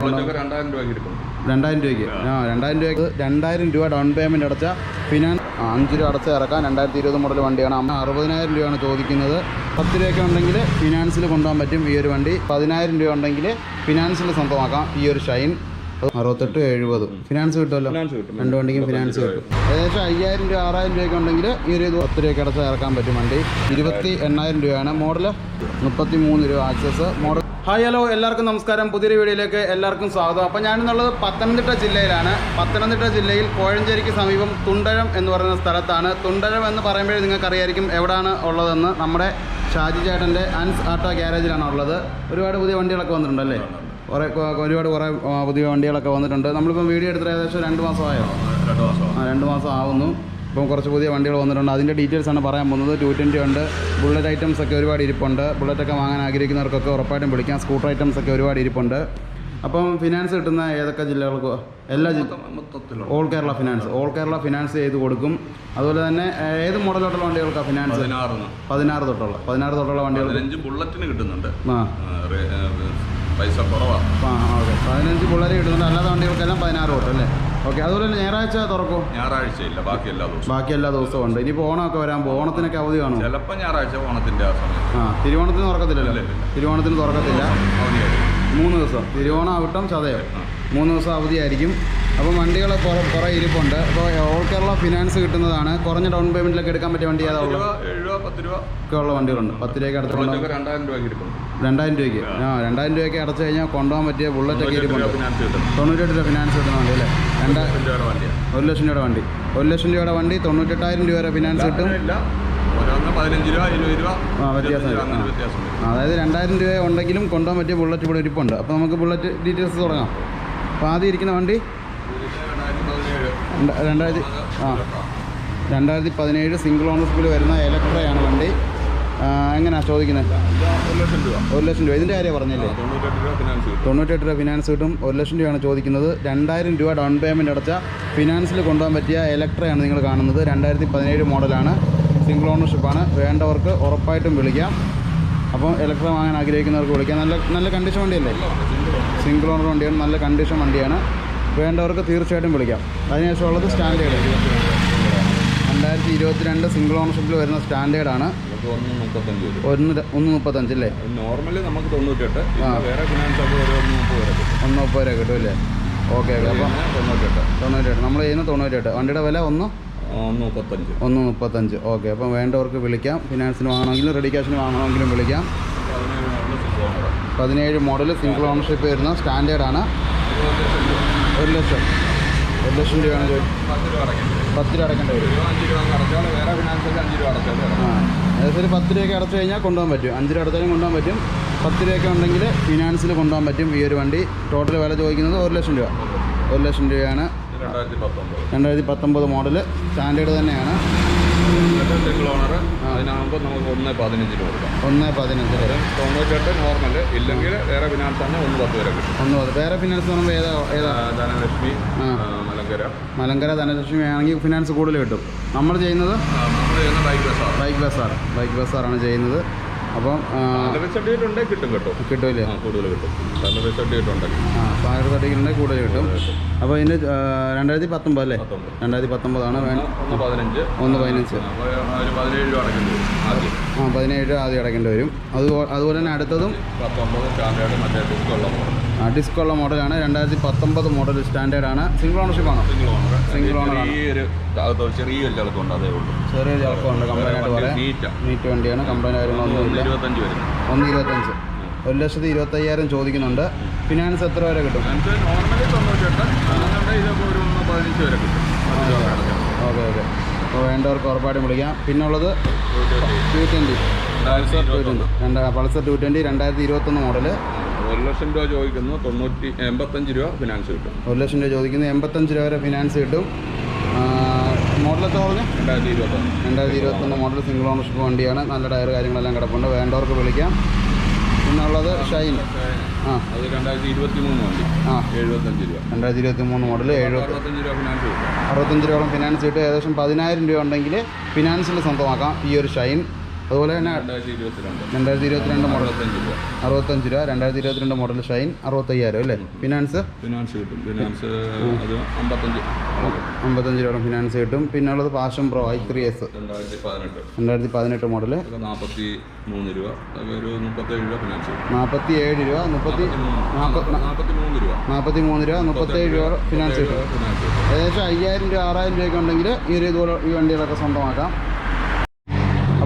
രണ്ടായിരം രൂപയ്ക്ക് ആ. രണ്ടായിരം രൂപയ്ക്ക് രണ്ടായിരം രൂപ ഡൗൺ പേയ്മെന്റ് അടച്ച ഫിനാൻസ് അഞ്ച് രൂപ അടച്ച് ഇറക്കാൻ രണ്ടായിരത്തി ഇരുപത് മോഡൽ വണ്ടിയാണ്. അമ്മ അറുപതിനായിരം രൂപയാണ് ചോദിക്കുന്നത്. പത്ത് രൂപയൊക്കെ ഉണ്ടെങ്കിൽ ഫിനാൻസിൽ കൊണ്ടുപോകാൻ പറ്റും ഈ ഒരു വണ്ടി. പതിനായിരം രൂപ ഉണ്ടെങ്കിൽ ഫിനാൻസിൽ സ്വന്തമാക്കാം ഈ ഒരു ഷൈൻ. അറുപത്തെട്ട് എഴുപത്. ഫിനാൻസ് കിട്ടുമല്ലോ? രണ്ട് വണ്ടിക്കും ഫിനാൻസ് കിട്ടും. ഏകദേശം അയ്യായിരം രൂപ ആറായിരം രൂപയൊക്കെ ഉണ്ടെങ്കിൽ ഈ ഒരു പത്ത് രൂപയ്ക്ക് അടച്ച് ഇറക്കാൻ പറ്റും വണ്ടി. ഇരുപത്തി എണ്ണായിരം രൂപയാണ് മോഡൽ മുപ്പത്തി മൂന്ന് രൂപ ആക്സസ് മോഡൽ ഹായ് ഹലോ എല്ലാവർക്കും നമസ്കാരം. പുതിയൊരു വീഡിയോയിലേക്ക് എല്ലാവർക്കും സ്വാഗതം. അപ്പോൾ ഞാനെന്നുള്ളത് പത്തനംതിട്ട ജില്ലയിലാണ്. പത്തനംതിട്ട ജില്ലയിൽ കോഴഞ്ചേരിക്ക് സമീപം തുണ്ടഴം എന്ന് പറയുന്ന സ്ഥലത്താണ്. തുണ്ടഴം എന്ന് പറയുമ്പോഴേ നിങ്ങൾക്കറിയായിരിക്കും എവിടെയാണ് ഉള്ളതെന്ന്. നമ്മുടെ ഷാജി ചേട്ടന്റെ അൻസ് ആട്ടോ ഗ്യാരേജിലാണ് ഉള്ളത്. ഒരുപാട് പുതിയ വണ്ടികളൊക്കെ വന്നിട്ടുണ്ടല്ലേ? കുറേ ഒരുപാട് കുറേ പുതിയ വണ്ടികളൊക്കെ വന്നിട്ടുണ്ട്. നമ്മളിപ്പം വീഡിയോ എടുത്തിട്ട് ഏകദേശം രണ്ട് മാസമായോ? രണ്ട് മാസം ആവുന്നു. ഇപ്പം കുറച്ച് പുതിയ വണ്ടികൾ വന്നിട്ടുണ്ട്. അതിന്റെ ഡീറ്റെയിൽസാണ് ആണ് പറയാൻ പോകുന്നത്. ടു ട്വന്റി ഉണ്ട്. ബുള്ളറ്റ് ഐറ്റംസ് ഒക്കെ ഒരുപാട് ഇരിപ്പുണ്ട്. ബുള്ളറ്റൊക്കെ വാങ്ങാൻ ആഗ്രഹിക്കുന്നവർക്കൊക്കെ ഉറപ്പായിട്ടും വിളിക്കാം. സ്കൂട്ടർ ഐറ്റംസ് ഒക്കെ ഒരുപാട് ഇരിപ്പുണ്ട്. അപ്പം ഫിനാൻസ് കിട്ടുന്ന ഏതൊക്കെ ജില്ലകൾക്ക് എല്ലാ ജില്ല മൊത്തത്തിലുള്ള. All Kerala finance all Kerala finance ചെയ്ത് കൊടുക്കും. അതുപോലെ തന്നെ ഏത് മോഡൽ തൊട്ടുള്ള വണ്ടികൾക്കാണ് ഫിനാൻസ് പതിനാറ് തൊട്ടുള്ള. പതിനാറ് തൊട്ടുള്ള വണ്ടികൾ ബുള്ളറ്റിന് കിട്ടുന്നുണ്ട്. ആ. പൈസ കുറവാണ് ആ ഓക്കെ. പതിനഞ്ച് ബുള്ളറ്റ് കിട്ടുന്നുണ്ട്. അല്ലാത്ത വണ്ടികൾക്കെല്ലാം പതിനാറ് തൊട്ട് അല്ലേ? ഓക്കെ അതുപോലെ തന്നെ ഞായറാഴ്ച തുറക്കും? ഞായറാഴ്ച ഇല്ല ബാക്കി എല്ലാ ദിവസവും. ബാക്കി എല്ലാ ദിവസവും ഉണ്ട് ഇനിയിപ്പോൾ ഓണമൊക്കെ വരാൻ ഓണത്തിനൊക്കെ അവധി കാണും ചിലപ്പോൾ ഞായറാഴ്ച ഓണത്തിന്റെ ആ ആ തിരുവോണത്തിന് തുറക്കത്തില്ലല്ലോ? ഇല്ല. തിരുവോണത്തിന് തുറക്കത്തില്ല? മൂന്ന് ദിവസം. തിരുവോണം ആവട്ടം ചതയം. മൂന്ന് ദിവസം അവധിയായിരിക്കും. അപ്പോൾ വണ്ടികൾ കുറേ കുറേ ഇരിപ്പുണ്ട്. അപ്പോൾ ഓൾ കേരള ഫിനാൻസ് കിട്ടുന്നതാണ്. കുറഞ്ഞ ഡൗൺ പേയ്മെന്റിലൊക്കെ എടുക്കാൻ പറ്റിയ വണ്ടി ഏതാ ഒക്കെ ഉള്ള വണ്ടികളുണ്ട്. പത്ത് രൂപയ്ക്ക് അടുത്തുള്ള രണ്ടായിരം രൂപയ്ക്ക് എടുക്കും രണ്ടായിരം രൂപയ്ക്ക്. ആ. രണ്ടായിരം രൂപയ്ക്ക് അടച്ചു കഴിഞ്ഞാൽ കൊണ്ടുപോകാൻ പറ്റിയ ബുള്ളറ്റൊക്കെ ബുള്ളറ്റ് ഇരിപ്പുണ്ട്. രൂപ തൊണ്ണൂറ്റെട്ട് രൂപ ഫിനാൻസ് കിട്ടുന്ന വണ്ടി അല്ലേ? ഒരു ലക്ഷം രൂപയുടെ വണ്ടി. ഒരു ലക്ഷം രൂപയുടെ വണ്ടി. തൊണ്ണൂറ്റെട്ടായിരം രൂപ വരെ ഫിനാൻസ് കിട്ടും. ആ, വ്യത്യാസം അതായത് രണ്ടായിരം രൂപ ഉണ്ടെങ്കിലും കൊണ്ടുപോകാൻ പറ്റിയ ബുള്ളറ്റ് ഇവിടെ ഇരിപ്പുണ്ട്. അപ്പോൾ നമുക്ക് ബുള്ളറ്റ് ഡീറ്റെയിൽസ് തുടങ്ങാം. അപ്പോൾ ആദ്യം ഇരിക്കുന്ന വണ്ടി? രണ്ടായിരത്തി ആ. രണ്ടായിരത്തി പതിനേഴ് സിംഗിൾ ഓണർ സ്കൂളിൽ വരുന്ന ഇലക്ട്രയാണ് വണ്ടി. എങ്ങനെയാണ് ചോദിക്കുന്നത് ഒരു ലക്ഷം രൂപ. ഇതിന്റെ കാര്യം പറഞ്ഞില്ലേ? തൊണ്ണൂറ്റെട്ട് രൂപ ഫിനാൻസ് കിട്ടും. ഒരു ലക്ഷം രൂപയാണ് ചോദിക്കുന്നത്. രണ്ടായിരം രൂപ ഡൗൺ പേയ്മെന്റ് അടച്ച ഫിനാൻസിൽ കൊണ്ടുപോകാൻ പറ്റിയ ഇലക്ട്രയാണ് നിങ്ങൾ കാണുന്നത്. രണ്ടായിരത്തി പതിനേഴ് മോഡലാണ് സിംഗിൾ ഓണർഷിപ്പാണ് വേണ്ടവർക്ക് ഉറപ്പായിട്ടും വിളിക്കാം. അപ്പോൾ ഇലക്ട്ര വാങ്ങാൻ ആഗ്രഹിക്കുന്നവർക്ക് വിളിക്കാം. നല്ല നല്ല കണ്ടീഷൻ വണ്ടിയല്ലേ? സിംഗിൾ ഓണർ വണ്ടിയാണ്. നല്ല കണ്ടീഷൻ വണ്ടിയാണ്. വേണ്ടവർക്ക് തീർച്ചയായിട്ടും വിളിക്കാം. അതിനുശേഷം ഉള്ളത് സ്റ്റാൻഡേർഡ് രണ്ടായിരത്തി ഇരുപത്തിരണ്ട് സിംഗിൾ ഓണർഷിപ്പിൽ വരുന്ന സ്റ്റാൻഡേർഡാണ് ആണ്. ഒന്ന് മുപ്പത്തഞ്ച് അല്ലേ ഒന്ന് ര- ഒന്ന് നോർമലി നമുക്ക് തൊണ്ണൂറ്റെട്ട്. പിന്നെ വേറെ ഫിനാൻസ് ഒക്കെ ഒരു ഒന്ന് മുപ്പത് വരെ കിട്ടും. ഒന്ന് മുപ്പത് രൂപ കിട്ടും അല്ലേ ഓക്കെ ഓക്കെ. അപ്പോൾ പിന്നെ തൊണ്ണൂറ്റെട്ട്. തൊണ്ണൂറ്റെട്ട്. നമ്മൾ ചെയ്യുന്ന തൊണ്ണൂറ്റെട്ട്. വണ്ടിയുടെ വില ഒന്ന്? ഒന്ന് മുപ്പത്തഞ്ച്. ഒന്ന് മുപ്പത്തഞ്ച്. ഓക്കെ അപ്പം വേണ്ടവർക്ക് വിളിക്കാം. ഫിനാൻസിന് വാങ്ങണമെങ്കിലും റെഡി ക്യാഷിന് വാങ്ങണമെങ്കിലും വിളിക്കാം. പതിനേഴ് മോഡൽ സിംഗിൾ ഓണർഷിപ്പ് വരുന്ന സ്റ്റാൻഡേർഡാണ് ഒരു ലക്ഷം. ഒരു ലക്ഷം രൂപയാണ്. പത്ത് രൂപ പത്ത് രൂപ അടക്കേണ്ടി വരും. ഏകദേശം ഒരു പത്ത് രൂപയൊക്കെ അടച്ചു കഴിഞ്ഞാൽ കൊണ്ടുപോകാൻ പറ്റും. അഞ്ച് രൂപ അടച്ചാലും കൊണ്ടുപോകാൻ പറ്റും. പത്ത് രൂപയൊക്കെ ഉണ്ടെങ്കിൽ ഫിനാൻസിൽ കൊണ്ടുപോകാൻ പറ്റും ഈ ഒരു വണ്ടി. ടോട്ടൽ വില ചോദിക്കുന്നത് ഒരു ലക്ഷം രൂപ. ഒരു ലക്ഷം രൂപയാണ് രണ്ടായിരത്തി പത്തൊമ്പത്. രണ്ടായിരത്തി പത്തൊമ്പത് മോഡൽ സ്റ്റാൻഡേർഡ് തന്നെയാണ്. സിംഗിൾ ഓണർ അതിനാകുമ്പോൾ നമുക്ക് ഒന്ന് പതിനഞ്ചിന് കൊടുക്കാം. ഒന്ന് പതിനഞ്ച് തൊണ്ണൂറ്റെട്ട് നോർമൽ ഇല്ലെങ്കിൽ വേറെ ഫിനാൻസ് തന്നെ ഒന്ന് പത്ത് വരെ കിട്ടും. ഒന്ന് പത്ത്. വേറെ ഫിനാൻസ് പറയുമ്പോൾ ഏതാ ഏതാ? ധനലക്ഷ്മി മലങ്കര. മലങ്കര ധനലക്ഷ്മി ആണെങ്കിൽ ഫിനാൻസ് കൂടുതൽ കിട്ടും. നമ്മൾ ചെയ്യുന്നത്? നമ്മൾ ചെയ്യുന്ന bike bazaar bike bazaar bike ബസ്സാറാണ് ചെയ്യുന്നത്. അപ്പം ആ, സർട്ടിഫിക്കറ്റ് കിട്ടും കേട്ടോ. ആ കൂടുതൽ കിട്ടും. സാലറി സർട്ടിഫിക്കറ്റ് ഉണ്ടെങ്കിൽ ആ സർട്ടിഫിക്കറ്റിന്റെ കൂടുതൽ കിട്ടും. അപ്പോൾ ആ, രണ്ടായിരത്തി പത്തൊമ്പത്. അല്ലേ രണ്ടായിരത്തി പത്തൊമ്പതാണ് ഒന്ന് പതിനഞ്ച്. ഒന്ന് പതിനഞ്ച്. ഒരു പതിനേഴ് രൂപ അടയ്ക്കേണ്ടി വരും ആദ്യം. ആ പതിനേഴ് ആദ്യം അടയ്ക്കേണ്ടി വരും. അത് അതുപോലെ തന്നെ അടുത്തതും പത്തൊമ്പത് സ്റ്റാൻഡേർഡ് മറ്റേ ഡിസ്ക് മോഡൽ. ആ, ഡിസ്ക് ഉള്ള മോഡലാണ്. രണ്ടായിരത്തി പത്തൊമ്പത് മോഡൽ ആണ് സിംഗിൾ ഓണർഷിപ്പ് ആണോ? Single owner single owner. ചെറിയൊരു ചെറിയൊരു ചളക്കുണ്ട് അതേ ഉള്ളൂ. ആയിട്ട് പറയാം നീറ്റ് വണ്ടിയാണ്. കംപ്ലൈന്റ് കാര്യങ്ങളൊന്നുമില്ല ഇരുപത്തഞ്ച് വരുന്നത് ഒന്ന് ഇരുപത്തഞ്ച്. ഒരു ലക്ഷത്തി ഇരുപത്തയ്യായിരം ചോദിക്കുന്നുണ്ട്. ഫിനാൻസ് എത്ര വരെ കിട്ടും? നമുക്ക് നോർമലി തൊണ്ണൂറ്റെട്ട് അല്ലാണ്ട് ഇതൊക്കെ ഒരു ഒന്ന് പതിനഞ്ച് വരെ കിട്ടും. പത്ത് രൂപ ഓക്കെ ഓക്കെ. അപ്പോൾ വേണ്ടവർക്ക് ഉറപ്പായിട്ടും വിളിക്കാം. പിന്നുള്ളത് ടു ട്വന്റി പൾസർ ടു ഇരുപത്തൊന്ന്. ട്വന്റി രണ്ട് പൾസർ ടു ട്വന്റി രണ്ടായിരത്തി ഇരുപത്തൊന്ന് മോഡൽ. ഒരു ലക്ഷം രൂപ ചോദിക്കുന്നു. തൊണ്ണൂറ്റി എൺപത്തഞ്ച് രൂപ ഫിനാൻസ് കിട്ടും. ഒരു ലക്ഷം രൂപ ചോദിക്കുന്നു. എൺപത്തഞ്ച് രൂപ വരെ ഫിനാൻസ് കിട്ടും. മോഡൽ എത്ര പറഞ്ഞു? രണ്ടായിരത്തി ഇരുപത്തൊന്ന് രണ്ടായിരത്തി ഇരുപത്തൊന്ന് മോഡൽ സിംഗിൾ ഓണർഷിപ്പ് വണ്ടിയാണ്. നല്ല ടയർ കാര്യങ്ങളെല്ലാം കിടപ്പുണ്ട്. വേണ്ടവർക്ക് വിളിക്കാം. പിന്നുള്ളത് ഷൈൻ. ആ അത് രണ്ടായിരത്തി ഇരുപത്തി മൂന്ന് വണ്ടി. ആ. എഴുപത്തഞ്ച് രൂപ രണ്ടായിരത്തി ഇരുപത്തി മൂന്ന് മോഡൽ എഴുപത്തി അറുപത്തഞ്ച് രൂപ ഫിനാൻസ് കിട്ടും അറുപത്തഞ്ച് രൂപയോളം ഫിനാൻസ് കിട്ടും ഏകദേശം പതിനായിരം രൂപ ഉണ്ടെങ്കിൽ ഫിനാൻസിൽ സ്വന്തമാക്കാം. ഈ ഒരു ഷൈൻ. അതുപോലെ തന്നെ രണ്ടായിരത്തി ഇരുപത്തിരണ്ട്. മോഡൽ അറുപത്തഞ്ച് രൂപ. രണ്ടായിരത്തി ഇരുപത്തിരണ്ട് മോഡൽ ഷൈൻ അറുപത്തയ്യായിരം അല്ലേ? ഫിനാൻസ് ഫിനാൻസ് കിട്ടും. ഫിനാൻസ് അത് അമ്പത്തഞ്ച്. രൂപ ഫിനാൻസ് കിട്ടും. പിന്നെ ഉള്ളത് passion pro I three S രണ്ടായിരത്തി പതിനെട്ട്. മോഡൽ അതൊക്കെ നാൽപ്പത്തി മൂന്ന് രൂപ. അതൊക്കെ ഒരു മുപ്പത്തേഴ് രൂപ ഫിനാൻസ് കിട്ടും. നാൽപ്പത്തി ഏഴ് രൂപ മുപ്പത്തി നാൽപ്പത്തി മൂന്ന് രൂപ. നാൽപ്പത്തി മൂന്ന് രൂപ മുപ്പത്തേഴ് രൂപ ഫിനാൻസ് കിട്ടും. ഏകദേശം അയ്യായിരം രൂപ ആറായിരം രൂപയൊക്കെ ഉണ്ടെങ്കിൽ ഈ ഒരു ഇതുപോലെ ഈ വണ്ടികളൊക്കെ സ്വന്തമാക്കാം.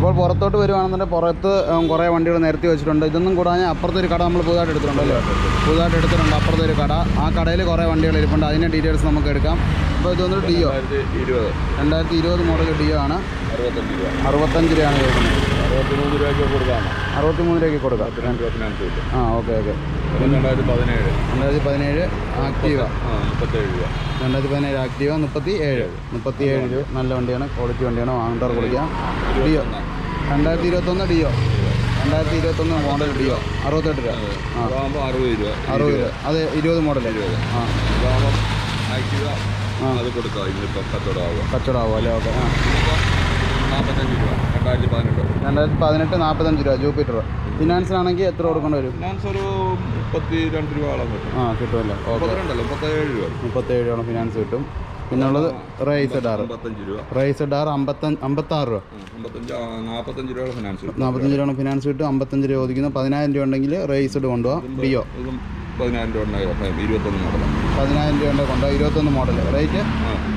അപ്പോൾ പുറത്തോട്ട് വരുവാണെന്നുണ്ടെങ്കിൽ പുറത്ത് കുറേ വണ്ടികൾ നിരത്തി വെച്ചിട്ടുണ്ട്. ഇതൊന്നും കൂടാതെ അപ്പുറത്തെ ഒരു കട നമ്മൾ പുതുതായിട്ട് എടുത്തിട്ടുണ്ടല്ലോ. പുതുതായിട്ട് എടുത്തിട്ടുണ്ട്. അപ്പുറത്തെ ഒരു കട. ആ കടയിൽ കുറേ വണ്ടികൾ ഇരിപ്പുണ്ട്. അതിന്റെ ഡീറ്റെയിൽസ് നമുക്ക് എടുക്കാം. അപ്പോൾ ഇതൊന്ന് ഡിയോ രണ്ടായിരത്തി ഇരുപത് രണ്ടായിരത്തി ഇരുപത് മോഡൽ ഡിയോ ആണ്. അറുപത്തഞ്ച് രൂപ. അറുപത്തഞ്ച് രൂപയാണ് ചോദിക്കുന്നത് അറുപത്തി മൂന്ന് രൂപയ്ക്ക് കൊടുക്കാം. അറുപത്തിമൂന്ന് രൂപയ്ക്ക് കൊടുക്കാം. ആ ഓക്കെ ഓക്കെ. രണ്ടായിരത്തി പതിനേഴ് രണ്ടായിരത്തി പതിനേഴ് ആക്റ്റീവ ആ മുപ്പത്തേഴ് രൂപ. രണ്ടായിരത്തി പതിനേഴ് ആക്റ്റീവ മുപ്പത്തി ഏഴ് മുപ്പത്തി ഏഴ് രൂപ. നല്ല വണ്ടിയാണ്. ക്വാളിറ്റി വണ്ടിയാണ്. വാങ്ങേണ്ടവർ കൊടുക്കാം. ഡിയോ രണ്ടായിരത്തി ഇരുപത്തൊന്ന് ഡിയോ. രണ്ടായിരത്തി ഇരുപത്തൊന്ന് മോഡൽ ഡിയോ. അറുപത്തെട്ട് രൂപ. അതാകുമ്പോൾ അറുപത് രൂപ. അറുപത് രൂപ. അത് ഇരുപത് മോഡൽ ഇരുപത്. ആ. അതാകുമ്പോൾ ആക്റ്റീവ ആ. അത് കൊടുക്കാം ഇന്നിപ്പോൾ കച്ചവടമാവുക. കച്ചവടമാവും അല്ലേ? ഓക്കെ. ആ. നാൽപ്പത്തഞ്ച് രൂപ. രണ്ടായിരത്തി പതിനെട്ട്. രണ്ടായിരത്തി പതിനെട്ട് നാൽപ്പത്തഞ്ച് രൂപ. ജൂപ്പിറ്റർ. ഫിനാൻസിനാണെങ്കിൽ എത്ര കൊടുക്കേണ്ടി വരും? ഫിനാൻസ് ഒരു മുപ്പത്തി രണ്ട് രൂപ കിട്ടും. ആ കിട്ടുമല്ലോ. മുപ്പത്തിരണ്ടല്ലോ മുപ്പത്തേഴ് രൂപ. മുപ്പത്തേഴ് രൂപ ഫിനാൻസ് കിട്ടും. പിന്നെ ഉള്ളത് റൈസ് ഡാർ രൂപ. റൈസ് ഡാർ അമ്പത്തഞ്ച് അമ്പത്താറ് രൂപ. നാൽപ്പത്തഞ്ച് രൂപയാണ് ഫിനാൻസ് കിട്ടും രൂപ അമ്പത്തഞ്ച് രൂപ ഒതുക്കുന്നു പതിനായിരം രൂപ ഉണ്ടെങ്കിൽ റൈസ്ഡ് കൊണ്ടുപോകാം ഡിയോ പതിനായിരം രൂപ ഇരുപത്തൊന്ന് മോഡൽ പതിനായിരം രൂപ കൊണ്ടുപോകാം ഇരുപത്തൊന്ന് മോഡൽ റേറ്റ്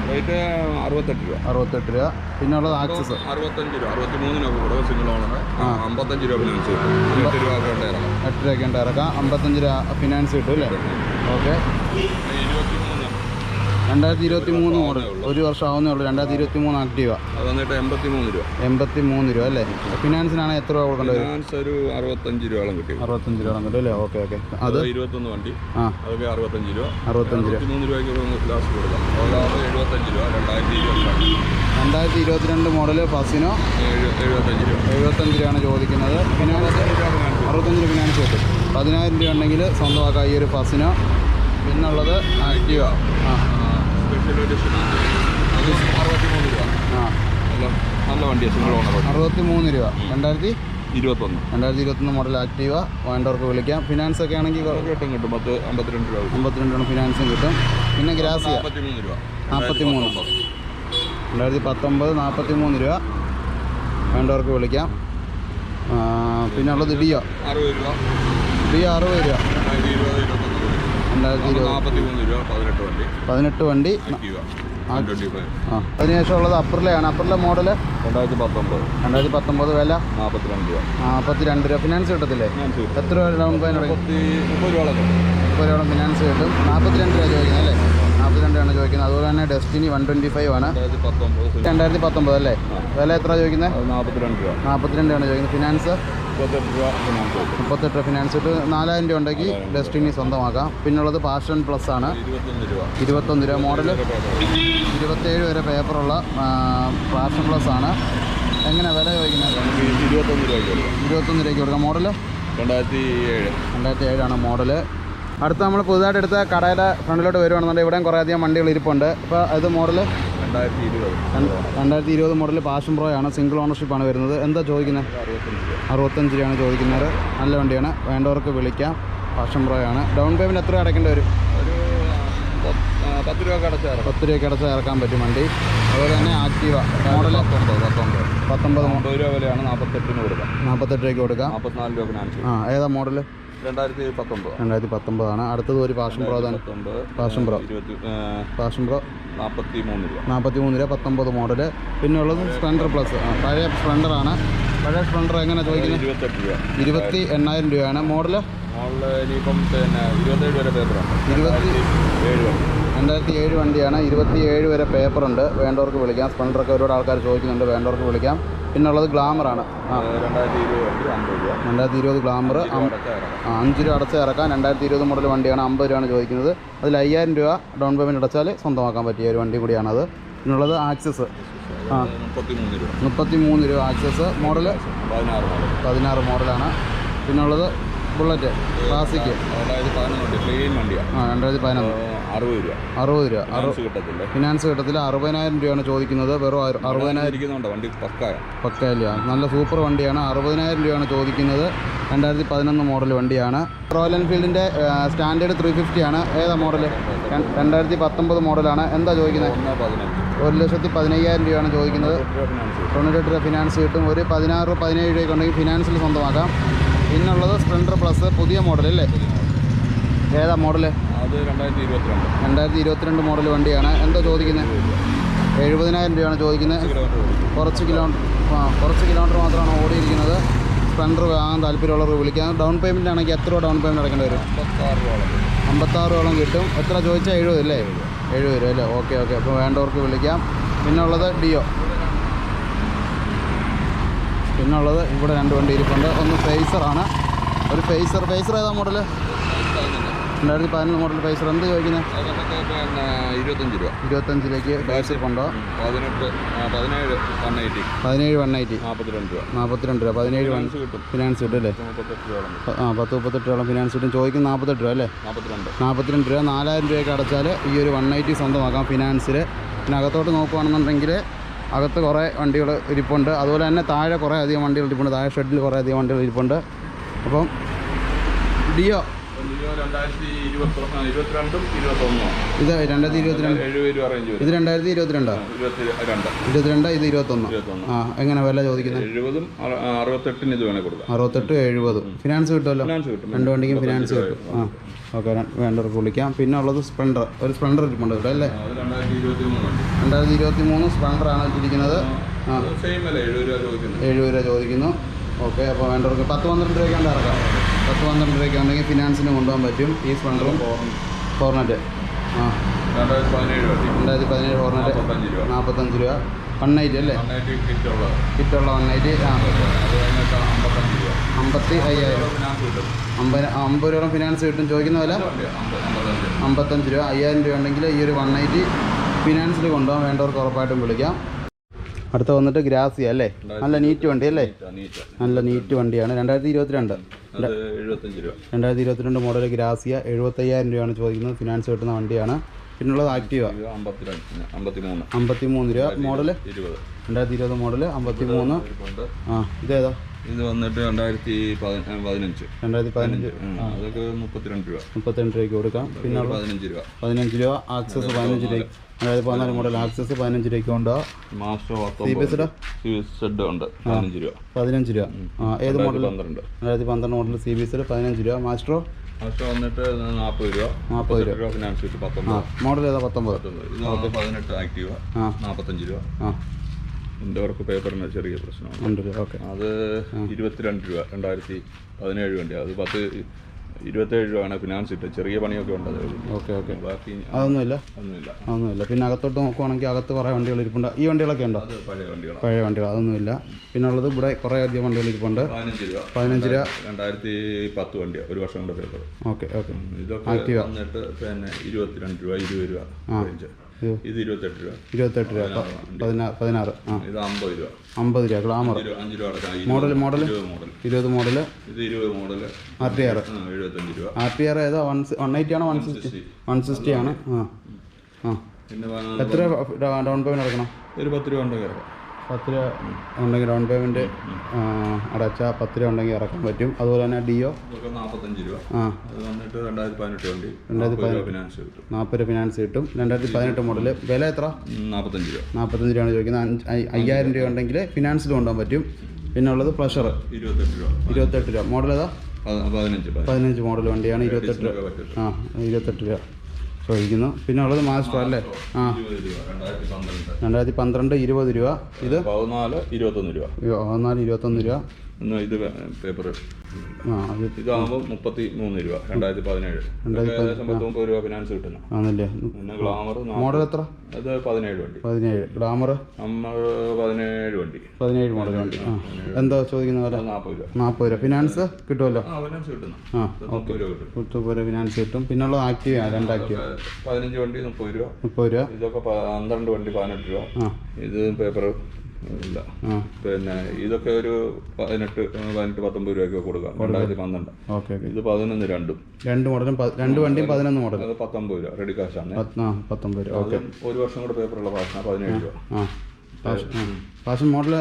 റേറ്റ് അറുപത്തെട്ട് രൂപ. അറുപത്തെട്ട് രൂപ. പിന്നുള്ളത് ആക്സസ് അറുപത്തഞ്ച് രൂപ അറുപത്തി രൂപ കൊടുക്കുക സിംഗിൾ ഓണർ അമ്പത്തഞ്ച് രൂപ ഫിനാൻസ് കിട്ടും. എട്ട് രൂപ ഒക്കെ ഉണ്ട് ഇറങ്ങാം എട്ട് രൂപയ്ക്ക് ഉണ്ട് ഇറക്കാം അമ്പത്തഞ്ച് രൂപ ഫിനാൻസ് കിട്ടും അല്ലേ? ഓക്കെ മൂന്ന് രണ്ടായിരത്തി ഇരുപത്തി മൂന്ന് മോഡൽ ഒരു വർഷം ആവുന്നേ ഉള്ളൂ. രണ്ടായിരത്തി ഇരുപത്തി മൂന്ന് ആക്റ്റീവ അത് വന്നിട്ട് എൺപത്തി മൂന്ന് രൂപ. എൺപത്തി മൂന്ന് രൂപ അല്ലേ? ഫിനാൻസിനാണ് എത്ര രൂപ കൊടുക്കേണ്ടത് ഫിനാൻസ് ഒരു അറുപത്തഞ്ച് രൂപ കിട്ടി. അറുപത്തഞ്ച് രൂപ കിട്ടും അല്ലേ? ഓക്കെ ഓക്കെ അത് ഇരുപത്തൊന്ന് വണ്ടി. ആ. അതൊക്കെ അറുപത്തഞ്ച് രൂപ. അറുപത്തഞ്ച് രൂപ. മൂന്ന് രൂപയ്ക്ക് ലാസ്റ്റ് കൊടുക്കാം. അതാകുമ്പോൾ എഴുപത്തഞ്ച് രൂപ രണ്ടായിരത്തി ഇരുപത്തി രണ്ടായിരത്തി ഇരുപത്തിരണ്ട് മോഡൽ ഫസിനോ എഴുപത്തഞ്ച് രൂപ. എഴുപത്തഞ്ച് രൂപയാണ് ചോദിക്കുന്നത്. ഫിനാൻസ് അറുപത്തഞ്ച് രൂപ ഫിനാൻസ് കിട്ടും പതിനായിരം രൂപ ഉണ്ടെങ്കിൽ സ്വന്തമാക്കാം ഈ ഒരു ഫസിനോ പിന്നുള്ളത് ആക്റ്റീവ ആ. അത് അറുപത്തി മൂന്ന് രൂപ ആ. നല്ല നല്ല വണ്ടിയാണ് സിംഗിൾ ഓണർ അറുപത്തി മൂന്ന് രൂപ. രണ്ടായിരത്തി? ഇരുപത്തൊന്ന്. രണ്ടായിരത്തി ഇരുപത്തൊന്ന് മോഡൽ ആക്റ്റീവ വേണ്ടവർക്ക് വിളിക്കാം. ഫിനാൻസ് ഒക്കെ ആണെങ്കിൽ കിട്ടും കിട്ടും. പത്ത് അമ്പത്തിരണ്ട് രൂപ അമ്പത്തിരണ്ട് ഫിനാൻസും കിട്ടും. പിന്നെ ഗ്രാസിയ. നാൽപ്പത്തി മൂന്ന് രൂപ. നാൽപ്പത്തി മൂന്ന് രണ്ടായിരത്തി പത്തൊമ്പത് നാൽപ്പത്തി മൂന്ന് രൂപ വേണ്ടവർക്ക് വിളിക്കാം. പിന്നെ ഉള്ളത് ഡിയോ അറുപത് രൂപ. ഡിയോ അറുപത് രൂപ. പതിനെട്ട് വണ്ടി. ആ അതിനുശേഷം ഉള്ളത് അപ്പറിലെയാണ് അപ്പറിലെ മോഡൽ രണ്ടായിരത്തി പത്തൊമ്പത്. രണ്ടായിരത്തി പത്തൊമ്പത് വില? നാൽപ്പത്തിരണ്ട് രൂപ. നാൽപ്പത്തി രണ്ട് രൂപ. ഫിനാൻസ് കിട്ടത്തില്ലേ? എത്ര രൂപ ഡൗൺ പേയ്മെന്റ് മുപ്പത് രൂപയോളം മുപ്പത് രൂപ ഫിനാൻസ് കിട്ടും. നാൽപ്പത്തി രണ്ട് രൂപ ചോദിക്കുന്നത് അല്ലേ? നാൽപ്പത്തി രണ്ടാണ് ചോദിക്കുന്നത്. അതുപോലെ തന്നെ ഡെസ്റ്റിനി വൺ ട്വന്റി ഫൈവ് ആണ്. രണ്ടായിരത്തി പത്തൊമ്പത് അല്ലേ? വില എത്ര ചോദിക്കുന്നത്? നാൽപ്പത്തിരണ്ട് രൂപ. നാൽപ്പത്തിരണ്ടാണ് ചോദിക്കുന്നത്. ഫിനാൻസ് മുപ്പത്തെട്ട് രൂപ ഫിനാൻസ് ഇട്ട് നാലായിരം രൂപ ഉണ്ടെങ്കിൽ ഡെസ്റ്റിനി സ്വന്തമാക്കാം. പിന്നുള്ളത് പാഷൻ പ്ലസ് ആണ്. ഇരുപത്തൊന്ന് രൂപ. മോഡൽ ഇരുപത്തേഴ് വരെ പേപ്പറുള്ള പാഷൻ പ്ലസ് ആണ്. എങ്ങനെ വില ചോദിക്കുന്നത്? ഇരുപത്തൊന്ന് രൂപയ്ക്ക് കൊടുക്കാം. ഇരുപത്തൊന്ന് രൂപയ്ക്ക് കൊടുക്കാം. മോഡൽ രണ്ടായിരത്തി ഏഴ് രണ്ടായിരത്തി ഏഴാണ് മോഡൽ അടുത്ത നമ്മൾ പുതുതായിട്ട് എടുത്ത കടയുടെ ഫ്രണ്ടിലോട്ട് വരുവാണെന്നുണ്ടെങ്കിൽ ഇവിടെയും കുറേ അധികം വണ്ടികൾ ഇരിപ്പുണ്ട്. അപ്പോൾ ഇത് മോഡൽ രണ്ടായിരത്തി ഇരുപത് രണ്ടായിരത്തി ഇരുപത് മോഡൽ പാഷൻ പ്രോ ആണ്. സിംഗിൾ ഓണർഷിപ്പ് ആണ് വരുന്നത്. എന്താ ചോദിക്കുന്നത് അറുപത്തഞ്ച് രൂപ. അറുപത്തഞ്ച് രൂപയാണ് ചോദിക്കുന്നത്. നല്ല വണ്ടിയാണ്. വേണ്ടവർക്ക് വിളിക്കാം. പാഷൻ പ്രോ ആണ്. ഡൗൺ പേയ്മെന്റ് എത്ര അടയ്ക്കേണ്ടി വരും? ഒരു പത്ത് രൂപ കടച്ചാറ് പത്ത് രൂപയ്ക്ക് അടച്ച് ഇറക്കാൻ പറ്റും വണ്ടി. അതുപോലെ തന്നെ ആക്റ്റീവ. മോഡൽ പത്തൊമ്പത് പത്തൊമ്പത്. പത്തൊമ്പത് രൂപ വിലയാണ് നാൽപ്പത്തെട്ടിന് കൊടുക്കാം. നാൽപ്പത്തെട്ട് രൂപയ്ക്ക് കൊടുക്കാം. നാൽപ്പത്തിനാല് രൂപ ആ ഏതാ മോഡൽ രണ്ടായിരത്തി പത്തൊമ്പത് രണ്ടായിരത്തി പത്തൊമ്പതാണ് അടുത്തത് ഒരു പാഷൻ പ്രോ തന്നെ പാഷൻ പ്രോ പാഷൻ പ്രോ നാൽപ്പത്തി രൂപ നാൽപ്പത്തി മൂന്ന് രൂപ. പത്തൊമ്പത് മോഡൽ പിന്നെ ഉള്ളത് സ്പ്ലെൻഡർ പ്ലസ് പഴയ സ്പ്ലെൻഡറാണ് പഴയ സ്പ്ലെൻഡർ എങ്ങനെ ചോദിക്കുന്നത്? ഇരുപത്തെട്ട് രൂപ. ഇരുപത്തി എണ്ണായിരം രൂപയാണ്. മോഡൽ മോഡൽ ഇനിയിപ്പം പിന്നെ ഇരുപത്തേഴ് വരെ പേപ്പറാണ്. ഇരുപത്തി ഏഴ് വരെ രണ്ടായിരത്തി ഏഴ് വണ്ടിയാണ്. ഇരുപത്തി ഏഴ് വരെ പേപ്പറുണ്ട്. വേണ്ടവർക്ക് വിളിക്കാം. സ്പ്ലെൻഡറൊക്കെ ഒരുപാട് ആൾക്കാർ ചോദിക്കുന്നുണ്ട്. വേണ്ടവർക്ക് വിളിക്കാം. പിന്നെ ഉള്ളത് ഗ്ലാമറാണ് ആണ് രണ്ടായിരത്തി ഇരുപത് ഗ്ലാമർ അഞ്ച് രൂപ അടച്ച് ഇറക്കാം. രണ്ടായിരത്തി ഇരുപത് മോഡൽ വണ്ടിയാണ് അമ്പത് രൂപയാണ് ചോദിക്കുന്നത്. അതിൽ അയ്യായിരം രൂപ ഡൗൺ പേയ്മെന്റ് അടച്ചാൽ സ്വന്തമാക്കാൻ പറ്റിയ ഒരു വണ്ടി കൂടിയാണത്. പിന്നുള്ളത് ആക്സസ്. ആ. മുപ്പത്തി മൂന്ന് രൂപ ആക്സസ്. മോഡൽ പതിനാറ് മോഡലാണ് പിന്നുള്ളത് ബുള്ളറ്റ് ക്ലാസിക്. രണ്ടായിരത്തി പതിനൊന്ന് വണ്ടി വണ്ടിയാണ് ആ രണ്ടായിരത്തി പതിനൊന്ന്. അറുപത് രൂപ. അറുപത് രൂപ. ഫിനാൻസ് കിട്ടത്തില്ല? അറുപതിനായിരം രൂപയാണ് ചോദിക്കുന്നത്. വെറും അറു- അറുപതിനായിരം ഇരിക്കുന്നുണ്ട്? വണ്ടി പക്കായ. പക്കയില്ല നല്ല സൂപ്പർ വണ്ടിയാണ്. അറുപതിനായിരം രൂപയാണ് ചോദിക്കുന്നത്. രണ്ടായിരത്തി പതിനൊന്ന് മോഡൽ വണ്ടിയാണ്. റോയൽ എൻഫീൽഡിന്റെ സ്റ്റാൻഡേർഡ് ത്രീ ഫിഫ്റ്റി ആണ്. ഏതാ മോഡൽ രണ്ടായിരത്തി പത്തൊമ്പത് മോഡലാണ് എന്താ ചോദിക്കുന്നത് ഒരു ലക്ഷത്തി പതിനയ്യായിരം രൂപയാണ് ചോദിക്കുന്നത്. തൊണ്ണൂറ്റെട്ട് രൂപ ഫിനാൻസ് കിട്ടും. ഒരു പതിനാറ് പതിനേഴ് രൂപയ്ക്ക് ഉണ്ടെങ്കിൽ ഫിനാൻസിൽ സ്വന്തമാക്കാം. പിന്നുള്ളത് സ്പ്ലെൻഡർ പ്ലസ് പുതിയ മോഡൽ അല്ലേ? ഏതാ മോഡൽ അത് രണ്ടായിരത്തി ഇരുപത്തിരണ്ട് രണ്ടായിരത്തി ഇരുപത്തിരണ്ട് മോഡൽ വണ്ടിയാണ്. എന്താ ചോദിക്കുന്നത് എഴുപതിനായിരം രൂപയാണ് ചോദിക്കുന്നത് കുറച്ച് കിലോമീറ്റർ ആ കുറച്ച് കിലോമീറ്റർ മാത്രമാണ് ഓടിയിരിക്കുന്നത്. സ്പ്ലെൻഡർ വാങ്ങാൻ താല്പര്യമുള്ളവർ വിളിക്കാം. ഡൗൺ പേയ്മെന്റ് ആണെങ്കിൽ എത്ര രൂപ ഡൗൺ പേയ്മെന്റ് അടക്കേണ്ടി വരും? അമ്പത്താറ് രൂപ അമ്പത്താറോളം കിട്ടും. എത്ര ചോദിച്ചാൽ എഴുപത് അല്ലേ? എഴുപത് രൂപ അല്ലേ? Okay okay. അപ്പോൾ വേണ്ടവർക്ക് വിളിക്കാം. പിന്നെ ഉള്ളത് ഡിയോ പിന്നുള്ളത് ഇവിടെ രണ്ട് വണ്ടി ഇരിപ്പുണ്ട്. ഒന്ന് ഫേസറാണ് ഒരു ഫേസർ ഫേസർ ഏതാ മോഡൽ രണ്ടായിരത്തി പതിനൊന്ന് മോഡൽ ഫേസർ എന്ത് ചോദിക്കുന്നത് പിന്നെ ഇരുപത്തഞ്ച് രൂപ. ഇരുപത്തഞ്ചിലേക്ക് ഫേസർ കൊണ്ടോ പതിനെട്ട് പതിനേഴ് വൺ എയ്റ്റി. പതിനേഴ് വൺ എയ്റ്റി. നാൽപ്പത്തിരണ്ട് രൂപ. നാൽപ്പത്തിരണ്ട് രൂപ. പതിനേഴ് വൺ ഫിനാൻസ് കിട്ടും. ഫിനാൻസ് കിട്ടും അല്ലേ? ആ പത്ത് മുപ്പത്തെട്ട് രൂപ ഫിനാൻസ് കിട്ടും. ചോദിക്കും നാൽപ്പത്തെട്ട് രൂപ അല്ലേ? നാൽപ്പത്തിരണ്ട് നാൽപ്പത്തിരണ്ട് രൂപ നാലായിരം രൂപയൊക്കെ അടച്ചാൽ ഈ ഒരു വൺ എയ്റ്റി സ്വന്തമാക്കാം ഫിനാൻസിൽ പിന്നെ അകത്തോട്ട് നോക്കുകയാണെന്നുണ്ടെങ്കിൽ അകത്ത് കുറേ വണ്ടികൾ ഇരിപ്പുണ്ട്. അതുപോലെ തന്നെ താഴെ കുറേ അധികം വണ്ടികൾ ഇരിപ്പുണ്ട്. താഴെ ഷെഡിൽ കുറേ അധികം വണ്ടികൾ ഇരിപ്പുണ്ട്. അപ്പം ഡിയോ? ഇത് രണ്ടായിരത്തി ഇരുപത്തിരണ്ട് ഇത് രണ്ടായിരത്തി ഇരുപത്തിരണ്ടോ ഇരുപത്തി രണ്ട്. ഇരുപത്തിരണ്ട് ഇത് ഇരുപത്തൊന്ന്. ആ എങ്ങനെ വില ചോദിക്കുന്നത്? എഴുപതും അറ- അറുപത്തെട്ടിന് ഇത് വേണേൽ കൊടുക്കാം. അറുപത്തെട്ട് എഴുപത്. ഫിനാൻസ് കിട്ടുമല്ലോ? രണ്ട് വണ്ടിക്കും ഫിനാൻസ് കിട്ടും. ആ. ഓക്കെ വേണ്ടവർക്ക് വിളിക്കാം. പിന്നെ ഉള്ളത് സ്പ്ലെൻഡർ. ഒരു സ്പ്ലെൻഡർ ഇരിപ്പുണ്ട് ഇവിടെ അല്ലേ? രണ്ടായിരത്തി ഇരുപത്തി മൂന്ന് സ്പ്ലെൻഡറാണ് ഇരിക്കുന്നത് ഇട്ടിരിക്കുന്നത് എഴുപത് രൂപ രൂപ ചോദിക്കുന്നു. ഓക്കെ അപ്പോൾ വേണ്ടവർക്ക് പത്ത് പന്ത്രണ്ട് രൂപയ്ക്കാണ്ട് ഇറക്കാം. പത്ത് പന്ത്രണ്ട് രൂപയ്ക്ക് ഉണ്ടെങ്കിൽ ഫിനാൻസിന് കൊണ്ടുപോകാൻ പറ്റും ഈ സ്പ്ലെൻഡറും. ഫോർണറ്റ് ആ. രണ്ടായിരത്തി പതിനേഴ് ഫോർണറ്റ് നാൽപ്പത്തഞ്ച് രൂപ. രൂപ വൺ നൈറ്റ് അല്ലേ? കിറ്റുള്ള. One night. ആ. അമ്പത്തി അയ്യായിരം. അമ്പത് അമ്പത് രൂപ ഫിനാൻസ് കിട്ടും. ചോദിക്കുന്ന വില? അമ്പത്തഞ്ച് രൂപ. അയ്യായിരം രൂപ ഉണ്ടെങ്കിൽ ഈ ഒരു വൺ എയ്റ്റി ഫിനാൻസിൽ കൊണ്ടുപോകാൻ വേണ്ടവർക്ക് ഉറപ്പായിട്ടും വിളിക്കാം. അടുത്ത വന്നിട്ട് ഗ്രാസിയ അല്ലേ? നല്ല നീറ്റ് വണ്ടി അല്ലേ? നല്ല നീറ്റ് വണ്ടിയാണ്. രണ്ടായിരത്തി ഇരുപത്തിരണ്ട്. രണ്ടായിരത്തി ഇരുപത്തിരണ്ട് മോഡൽ ഗ്രാസിയ. എഴുപത്തയ്യായിരം രൂപയാണ് ചോദിക്കുന്നത്. ഫിനാൻസ് കിട്ടുന്ന വണ്ടിയാണ്. പിന്നുള്ളത് ആക്റ്റീവ അമ്പത്തിമൂന്ന്. രൂപ മോഡൽ ഇരുപത്. രണ്ടായിരത്തി ഇരുപത് മോഡൽ അമ്പത്തി മൂന്ന് ആ ഇതേതാ? ഇത് വന്നിട്ട് രണ്ടായിരത്തി പതി- പതിനഞ്ച്. രണ്ടായിരത്തി പതിനഞ്ച്. അതൊക്കെ മുപ്പത്തിരണ്ട് രൂപ. മുപ്പത്തിരണ്ട് രൂപയ്ക്ക് കൊടുക്കാം. പിന്നെ പതിനഞ്ച് രൂപ. പതിനഞ്ച് രൂപ ആക്സസ് പതിനഞ്ച് രൂപ. രണ്ടായിരത്തി പതിനാല് മോഡൽ ആക്സസ് പതിനഞ്ച് രൂപയ്ക്ക് ഉണ്ടോ? മാസ്റ്റർ ഉണ്ട്. പതിനഞ്ച് രൂപ. പതിനഞ്ച് രൂപ. ഏത് മോഡൽ പന്ത്രണ്ട്. രണ്ടായിരത്തി പന്ത്രണ്ട് മോഡൽ സി ബി എസ് പതിനഞ്ച് രൂപ. മാസ്റ്ററോ മാസ്റ്റർ വന്നിട്ട് നാൽപ്പത് രൂപ. നാൽപ്പത് രൂപ. രൂപ ഫിനാൻസ് കിട്ടും ആ മോഡൽ ഏതാ പത്തൊമ്പത്? പതിനെട്ട് ആക്റ്റീവ നാൽപ്പത്തഞ്ച് രൂപ. ആ. എന്റെ വർക്ക് പേപ്പറിന് ചെറിയ പ്രശ്നമാണ്. ഉണ്ട് ഓക്കെ. അത് ഇരുപത്തിരണ്ട് രൂപ രണ്ടായിരത്തി പതിനേഴ് വേണ്ടി. അത് പത്ത് ഇരുപത്തേഴ് രൂപയാണ് ഫിനാൻസ് ഇട്ട് ചെറിയ പണിയൊക്കെ ഉണ്ട് ഓക്കെ ഓക്കെ. ബാക്കി അതൊന്നുമില്ല? ഒന്നുമില്ല. അതൊന്നുമില്ല പിന്നെ അകത്തോട്ട് നോക്കുവാണെങ്കിൽ അകത്ത് കുറേ വണ്ടികൾ ഇരിപ്പുണ്ട്. ഈ വണ്ടികളൊക്കെ ഉണ്ടോ? പഴയ വണ്ടികൾ പഴയ വണ്ടികൾ അതൊന്നുമില്ല. പിന്നെ ഉള്ളത് ഇവിടെ കുറേ അധികം വണ്ടികൾ ഇരിപ്പുണ്ട്. പതിനഞ്ച് രൂപ. പതിനഞ്ച് രൂപ. രണ്ടായിരത്തി പത്ത് വണ്ടി ഒരു വർഷം കൂടെ പേപ്പർ ഓക്കെ ഓക്കെ. ഇതൊക്കെ വന്നിട്ട് പിന്നെ ഇരുപത്തിരണ്ട് രൂപ ഇരുപത് രൂപ ഇത് ഇരുപത്തെട്ട് രൂപ. ഇരുപത്തെട്ട് രൂപ. പതിനാറ് പതിനാറ്. ആ. ഇത് അമ്പത് രൂപ. അമ്പത് രൂപ. ഗ്ലാമർ ഇരു- അഞ്ച് രൂപ മോഡൽ മോഡൽ ഇരുപത് മോഡൽ ഇത് ഇരുപത് മോഡൽ ആർ ടി ആർ. എഴുപത്തഞ്ച് രൂപ. ആർ ടി ആർ ഏതാ? വൺ വൺ എയ്റ്റി ആണോ? One sixty? വൺ സിക്സ്റ്റി ആണ്. ആ. ആ. എത്ര ഡൗൺ പേയ്മെന്റ് അടക്കണം ഒരു പത്ത് രൂപ ഉണ്ടെങ്കിൽ പത്ത് രൂപ ഉണ്ടെങ്കിൽ ഡൗൺ പേയ്മെന്റ് അടച്ചാൽ പത്ത് രൂപ ഉണ്ടെങ്കിൽ ഇറക്കാൻ പറ്റും. അതുപോലെ തന്നെ ഡിഒ നാൽപ്പത്തഞ്ച് രൂപ. ആ. വന്നിട്ട് രണ്ടായിരത്തി പതിനെട്ട് വണ്ടി. നാൽപ്പത് രൂപ ഫിനാൻസ് കിട്ടും. നാൽപ്പത് രൂപ ഫിനാൻസ് കിട്ടും. രണ്ടായിരത്തി പതിനെട്ട് മോഡൽ വില എത്ര? നാൽപ്പത്തഞ്ച് രൂപ. നാൽപ്പത്തഞ്ച് രൂപയാണ് ചോദിക്കുന്നത്. അഞ്ച് അയ്- അയ്യായിരം രൂപ ഉണ്ടെങ്കിൽ ഫിനാൻസിൽ കൊണ്ടുപോകാൻ പറ്റും. പിന്നെ ഉള്ളത് പ്ലഷർ ഇരുപത്തെട്ട് രൂപ. ഇരുപത്തെട്ട് രൂപ. മോഡൽ ഏതാ? പതിനഞ്ച് പതിനഞ്ച്. മോഡൽ വണ്ടിയാണ്. ഇരുപത്തെട്ട് രൂപ. ആ ഇരുപത്തെട്ട് രൂപ. ചോദിക്കുന്നു പിന്നെ ഉള്ളത് മാസ്റ്റർ അല്ലേ? ആ. രണ്ടായിരത്തി പന്ത്രണ്ട് ഇരുപത് രൂപ. ഇത്? പതിനാല് ഇരുപത്തൊന്ന് രൂപ. പതിനാല് ഇരുപത്തൊന്ന് രൂപ. ഇത് പേപ്പർ ഇതാകുമ്പോൾ മുപ്പത്തി മൂന്ന് രൂപ രണ്ടായിരത്തി പതിനേഴ് ഏകദേശം പത്ത് മുപ്പത് രൂപ ഫിനാൻസ് കിട്ടുന്നു ആണല്ലേ? പിന്നെ ഗ്ലാമർ മോഡൽ എത്ര? അത് പതിനേഴ് വണ്ടി. പതിനേഴ്. ഗ്ലാമർ നമ്മൾ പതിനേഴ് വണ്ടി. പതിനേഴ് മോഡൽ വണ്ടി. എന്താ ചോദിക്കുന്ന നാൽപ്പത് രൂപ. നാൽപ്പത് രൂപ. ഫിനാൻസ് കിട്ടുമല്ലോ? ഫിനാൻസ് കിട്ടുന്നു. ആ കിട്ടും മുപ്പത് രൂപ ഫിനാൻസ് കിട്ടും. പിന്നുള്ള ആക്റ്റീവ് രണ്ട് ആക്റ്റീവ് പതിനഞ്ച് വണ്ടി മുപ്പത് രൂപ. മുപ്പത് രൂപ. ഇതൊക്കെ പന്ത്രണ്ട് വണ്ടി പതിനെട്ട് രൂപ. ഇത് പേപ്പർ ഇല്ല. പിന്നെ ഇതൊക്കെ ഒരു പതിനെട്ട് പതിനെട്ട് പത്തൊമ്പത് രൂപയൊക്കെ കൊടുക്കാം. രണ്ടായിരത്തി പന്ത്രണ്ട്. ഇത് പതിനൊന്ന് രണ്ടും. രണ്ട് മോഡലും രണ്ട് വണ്ടിയും പതിനൊന്ന് മോഡൽ അത് പത്തൊമ്പത് രൂപ റെഡി കാശാണ് ആണ്. പത്തൊമ്പത് രൂപ. ഓക്കെ. ഒരു വർഷം കൂടെ പേപ്പറുള്ള ഭാഷ പതിനേഴ് രൂപ. ഫാഷൻ മോഡൽ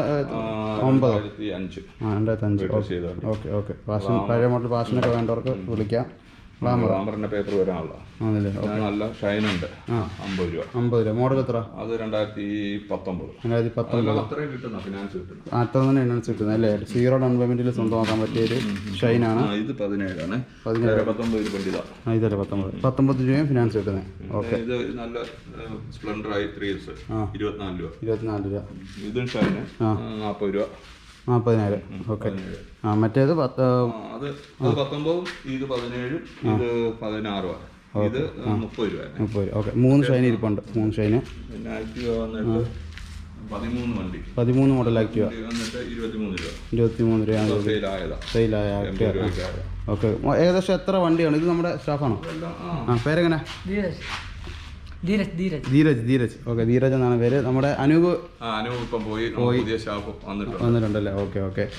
ഒമ്പത്? രണ്ടായിരത്തി അഞ്ച്. ആ രണ്ടായിരത്തി അഞ്ച്. ഓക്കെ ഓക്കെ ഫാഷൻ പഴയ മോഡൽ ഫാഷനൊക്കെ വേണ്ടവർക്ക് വിളിക്കാം. ഗ്ലാമറിന്റെ പേപ്പർ വരാനുള്ള. നല്ല ഷൈൻ ഉണ്ട് അമ്പത് രൂപ. അമ്പത് രൂപ. മോഡൽ എത്ര? അത് രണ്ടായിരത്തി പത്തൊമ്പത് രണ്ടായിരത്തി പത്തൊമ്പത്. അതെല്ലാം അത്രയും കിട്ടുന്ന? ഫിനാൻസ് കിട്ടുന്ന? അത്ര തന്നെ ഫിനാൻസ് കിട്ടുന്നത് അല്ലേ? സീറോ ഡൗൺ പേയ്മെന്റിൽ സ്വന്തമാക്കാൻ പറ്റിയ ഒരു ഷൈനാണ്. ആ, ഇത് പതിനേഴാണ്. പത്തൊമ്പത് രൂപ ഇതല്ലേ പത്തൊമ്പത്. പത്തൊമ്പത് രൂപയും ഫിനാൻസ് കിട്ടുന്നത് ഓക്കെ ഇത് നല്ല സ്പ്ലെൻഡർ ആയി ത്രീ ഇയേഴ്സ് ഇരുപത്തിനാല് രൂപ. ഇരുപത്തിനാല് രൂപ. ഇതും ഷൈന് നാൽപ്പത് രൂപ. നാൽപ്പതിനായിരം ഓക്കെ. ആ മറ്റേത് പത്ത് അത് അത് പത്തൊമ്പതും ഇത് പതിനേഴും ഇത് പതിനാറുമാണ്. ഇത് മുപ്പത് രൂപ മുപ്പത് രൂപ. ഓക്കെ. മൂന്ന് ഷൈൻ ഇരിപ്പുണ്ട്. മൂന്ന് ഷൈന് പിന്നെ ആക്റ്റീവ വന്നിട്ട് പതിമൂന്ന് വണ്ടി. പതിമൂന്ന് മോഡൽ ആക്റ്റീവ. വന്നിട്ട് ഇരുപത്തിമൂന്ന് രൂപ. സെയിലായ ആക്റ്റീവ. ഓക്കെ. ഏകദേശം എത്ര വണ്ടിയാണ്? ഇത് നമ്മുടെ സ്റ്റാഫാണോ? ആ. പേരെങ്ങനെ? ധീരജ് ധീരജ്. ധീരജ് ധീരജ്. ധീരജ് ഓക്കെ ധീരജ് എന്നാണ് പേര്. നമ്മുടെ അനൂപ് ആ അനു ഇപ്പം പോയി. പോയി. പുതിയ ഷാപ്പ് വന്നിട്ടുണ്ട്. വന്നിട്ടുണ്ടല്ലേ? Okay okay.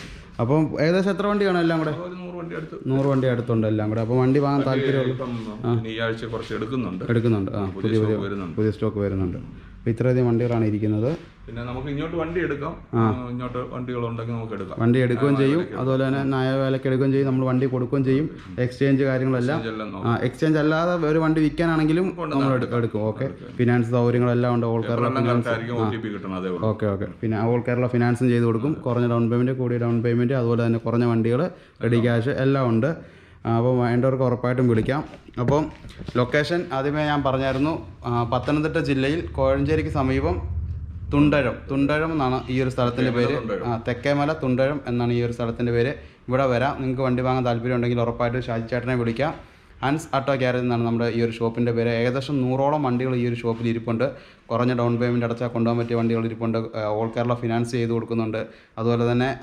അപ്പം ഏകദേശം എത്ര വണ്ടിയാണ് എല്ലാം കൂടെ? നൂറ് വണ്ടി അടുത്ത്. നൂറ് വണ്ടി അടുത്തുണ്ട് എല്ലാം കൂടെ. അപ്പോൾ വണ്ടി വാങ്ങാൻ താല്പര്യം ഈ ആഴ്ച കുറച്ച് എടുക്കുന്നുണ്ട്. എടുക്കുന്നുണ്ട്. ആ പുതിയ പുതിയ സ്റ്റോക്ക് വരുന്നുണ്ട്. അപ്പോൾ ഇത്രയധികം വണ്ടികളാണ് ഇരിക്കുന്നത്. പിന്നെ നമുക്ക് ഇങ്ങോട്ട് വണ്ടി എടുക്കാം. ഇങ്ങോട്ട് വണ്ടികൾ ഉണ്ടെങ്കിൽ നമുക്ക് എടുക്കാം. വണ്ടി എടുക്കുകയും ചെയ്യും. അതുപോലെ തന്നെ ന്യായവേലയ്ക്ക് എടുക്കുകയും ചെയ്യും. നമ്മൾ വണ്ടി കൊടുക്കുകയും ചെയ്യും. എക്സ്ചേഞ്ച് കാര്യങ്ങളെല്ലാം. എക്സ്ചേഞ്ച് അല്ലാതെ ഒരു വണ്ടി വിൽക്കാനാണെങ്കിലും നമ്മൾ എടുക്കും. ഓക്കെ. ഫിനാൻസ് സൗകര്യങ്ങളെല്ലാം ഉണ്ട്. All Kerala finance okay okay. പിന്നെ ഓൾ കേരള ഫിനാൻസും ചെയ്ത് കൊടുക്കും. കുറഞ്ഞ ഡൗൺ പേയ്മെന്റ് കൂടിയ ഡൗൺ പേയ്മെന്റ് അതുപോലെ തന്നെ കുറഞ്ഞ വണ്ടികൾ റെഡി ക്യാഷ് എല്ലാം ഉണ്ട്. അപ്പോൾ വേണ്ടവർക്ക് ഉറപ്പായിട്ടും വിളിക്കാം. അപ്പം ലൊക്കേഷൻ ആദ്യമേ ഞാൻ പറഞ്ഞായിരുന്നു പത്തനംതിട്ട ജില്ലയിൽ കോഴഞ്ചേരിക്ക് സമീപം തുണ്ടഴം. തുണ്ടഴം എന്നാണ് ഈ ഒരു സ്ഥലത്തിന്റെ പേര്. തെക്കേമല തുണ്ടഴം എന്നാണ് ഈ ഒരു സ്ഥലത്തിന്റെ പേര്. ഇവിടെ വരാം. നിങ്ങൾക്ക് വണ്ടി വാങ്ങാൻ താല്പര്യം ഉണ്ടെങ്കിൽ ഉറപ്പായിട്ട് ഷാജി ചേട്ടനെ വിളിക്കാം. അൻസ് ആട്ടോ ഗ്യാരേജ് എന്നാണ് നമ്മുടെ ഈ ഒരു ഷോപ്പിന്റെ പേര്. ഏകദേശം നൂറോളം വണ്ടികൾ ഈ ഒരു ഷോപ്പിൽ ഇരിപ്പുണ്ട്. കുറഞ്ഞ ഡൗൺ പേയ്മെന്റ് അടച്ചാൽ കൊണ്ടുപോകാൻ പറ്റിയ വണ്ടികൾ ഇരിപ്പുണ്ട്. ഓൾ കേരള ഫിനാൻസ് ചെയ്ത് കൊടുക്കുന്നുണ്ട്. അതുപോലെ തന്നെ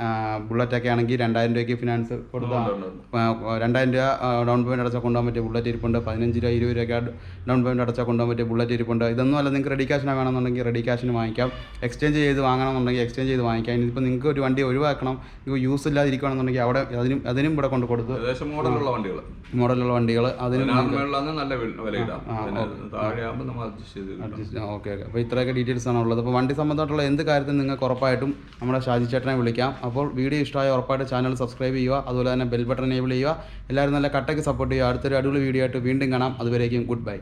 ബുള്ളറ്റൊക്കെ ആണെങ്കിൽ രണ്ടായിരം രൂപയ്ക്ക് ഫിനാൻസ് കൊടുത്താൽ രണ്ടായിരം രൂപ ഡൗൺ പേയ്മെന്റ് അടച്ചാൽ കൊണ്ടുപോകാൻ പറ്റിയ ബുള്ളറ്റ് ഇരിപ്പുണ്ട്. പതിനഞ്ച് രൂപ ഇരുപത് രൂപയ്ക്ക് ഡൗൺ പേയ്മെന്റ് അടച്ചാൽ കൊണ്ടുപോകാൻ പറ്റിയ ബുള്ളറ്റ് ഇരിപ്പുണ്ട്. ഇതൊന്നും അല്ല നിങ്ങൾക്ക് റെഡി ക്യാഷിന് വേണമെന്നുണ്ടെങ്കിൽ റെഡി ക്യാഷിന് വാങ്ങിക്കാം. എക്സ്ചേഞ്ച് ചെയ്ത് വാങ്ങണമെന്നുണ്ടെങ്കിൽ എക്സ്ചേഞ്ച് ചെയ്ത് വാങ്ങിക്കാം. ഇനിയിപ്പോൾ നിങ്ങൾക്ക് ഒരു വണ്ടി ഒഴിവാക്കണം. ഇപ്പോൾ യൂസ് ഇല്ലാതിരിക്കുകയാണെന്നുണ്ടെങ്കിൽ അവിടെ അതിനും അതിനും ഇവിടെ കൊണ്ട് കൊടുത്ത് മോഡലുള്ള വണ്ടികൾ മോഡലുള്ള വണ്ടികൾ അതിനും നല്ല വില- ഇടാം. ഓക്കെ ഓക്കെ അപ്പോൾ ഇത്രയൊക്കെ ഡീറ്റെയിൽസ് ആണ് ഉള്ളത്. അപ്പോൾ വണ്ടി സംബന്ധമായിട്ടുള്ള എന്ത് കാര്യത്തിനും നിങ്ങൾക്ക് ഉറപ്പായിട്ടും നമ്മുടെ ഷാജി ചേട്ടനെ വിളിക്കാം. അപ്പോൾ വീഡിയോ ഇഷ്ടമായ ഉറപ്പായിട്ട് ചാനൽ സബ്സ്ക്രൈബ് ചെയ്യുക. അതുപോലെ തന്നെ ബെൽ ബട്ടൺ എനേബിൾ ചെയ്യുക. എല്ലാവരും നല്ല കട്ടയ്ക്ക് സപ്പോർട്ട് ചെയ്യുക. അടുത്തൊരു അടിപൊളി വീഡിയോ ആയിട്ട് വീണ്ടും കാണാം. അതുവരേക്കും ഗുഡ് ബൈ